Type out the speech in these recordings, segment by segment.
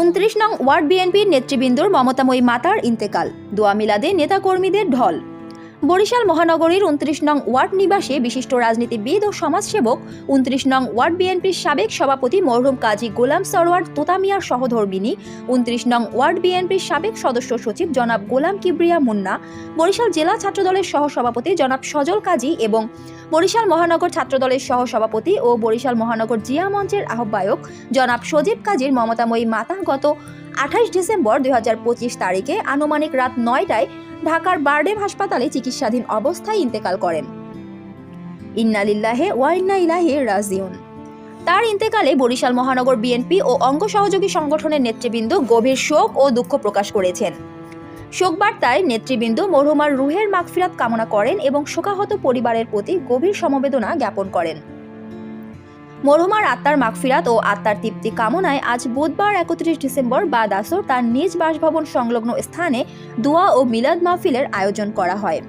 উনত্রিশ নং ওয়ার্ড বিএনপির নেতৃবৃন্দর মমতাময়ী মাতার ইন্তেকাল। দোয়া মিলাদে নেতাকর্মীদের ঢল। বরিশাল মহানগরীর উনত্রিশ নং ওয়ার্ড নিবাসে বিশিষ্ট রাজনীতিবিদ ও সমাজসেবক, উনত্রিশ নং ওয়ার্ড বিএনপির সাবেক সভাপতি মরহুম কাজী গোলাম সরওয়ার তোতামিয়ার সহধর্মিনী উনত্রিশ নং ওয়ার্ড বিএনপির সাবেক সদস্য সচিব জনাব গোলাম কিবরিয়া মুন্না, বরিশাল জেলা ছাত্রদলের সহসভাপতি জনাব সজল কাজী এবং বরিশাল মহানগর ছাত্রদলের সহসভাপতি ও বরিশাল মহানগর জিয়া মঞ্চের আহ্বায়ক জনাব সজীব কাজীর মমতাময়ী মাতা গত আঠাশ ডিসেম্বর দুই হাজার পঁচিশ তারিখে আনুমানিক রাত নয়টায় ঢাকার বারডেম হাসপাতালে চিকিৎসাধীন অবস্থায় ইন্তেকাল করেন। ইন্নালিল্লাহে ওয়াইন্না ইলাহি রাজিউন। তার ইন্তেকালে বরিশাল মহানগর বিএনপি ও অঙ্গ সহযোগী সংগঠনের নেতৃবৃন্দ গভীর শোক ও দুঃখ প্রকাশ করেছেন। শোকবার্তায় নেতৃবৃন্দ মরহুমার রুহের মাগফিরাত কামনা করেন এবং শোকাহত পরিবারের প্রতি গভীর সমবেদনা জ্ঞাপন করেন। মরহুমার আত্মার মাগফিরাত ও আত্মার তৃপ্তি কামনায় আজ বুধবার একত্রিশ ডিসেম্বর বাদ আসর তার নিজ বাসভবন সংলগ্ন স্থানে দোয়া ও মিলাদ মাহফিলের আয়োজন করা হয়।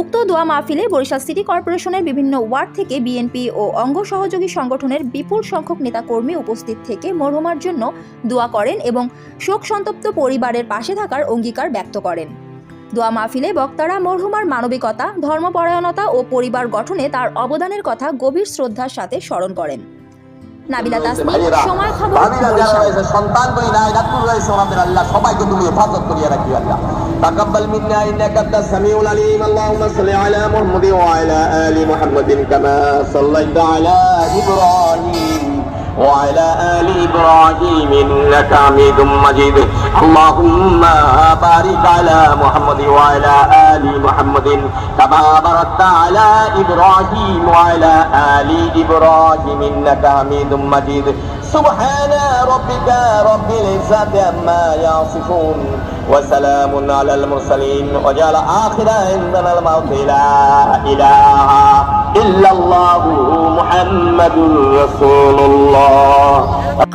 উক্ত দোয়া মাহফিলে বরিশাল সিটি কর্পোরেশনের বিভিন্ন ওয়ার্ড থেকে বিএনপি ও অঙ্গ সহযোগী সংগঠনের বিপুল সংখ্যক নেতাকর্মী উপস্থিত থেকে মরহুমার জন্য দোয়া করেন এবং শোক সন্তপ্ত পরিবারের পাশে থাকার অঙ্গীকার ব্যক্ত করেন। দোয়া মাহফিলে বক্তারা মরহুমার মানবিকতা, ধর্মপরায়ণতা ও পরিবার গঠনে তার অবদানের কথা গভীর শ্রদ্ধার সাথে স্মরণ করেন। নাবিলা তাসনিম সময় খবর সন্তান কই নাই রাতুল রয়েছে আমাদের আল্লাহ সবাইকে তুমি হেফাজত করিয়া রাখি আল্লাহ। তাকাব্বাল মিন্না ইন্নাকা আনতাস সামিউল আলিম আল্লাহুম্মা সাল্লি আলা মুহাম্মাদিন ওয়া আলা আলি মুহাম্মাদিন কামা সাল্লাইতা আলা ইব্রাহিম। وعلى آل إبراهيم إنك حميد مجيد. اللهم بارك على محمد وعلى آل محمد كما باركت على إبراهيم وعلى آل إبراهيم إنك حميد مجيد. سبحان ربك رب العزة عما يصفون وسلام على المرسلين. وجعل آخر عندنا الموت. لا إله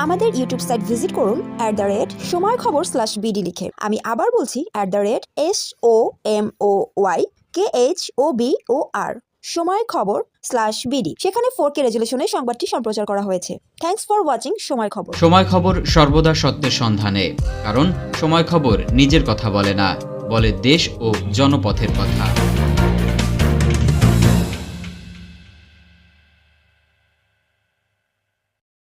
আমাদের ইউটিউব সাইট ভিজিট করুন at the rate Somoy Khobor slash BD লিখে। আমি আবার বলছি at the rate S O M O Y K H O B O R Somoy Khobor slash BD সেখানে ফোর কে রেজুলেশনে সংবাদটি সম্প্রচার করা হয়েছে। থ্যাঙ্কস ফর ওয়াচিং সময় খবর সময় খবর সর্বদা সত্যের সন্ধানে। কারণ সময় খবর নিজের কথা বলে না বলে দেশ ও জনপথের কথা।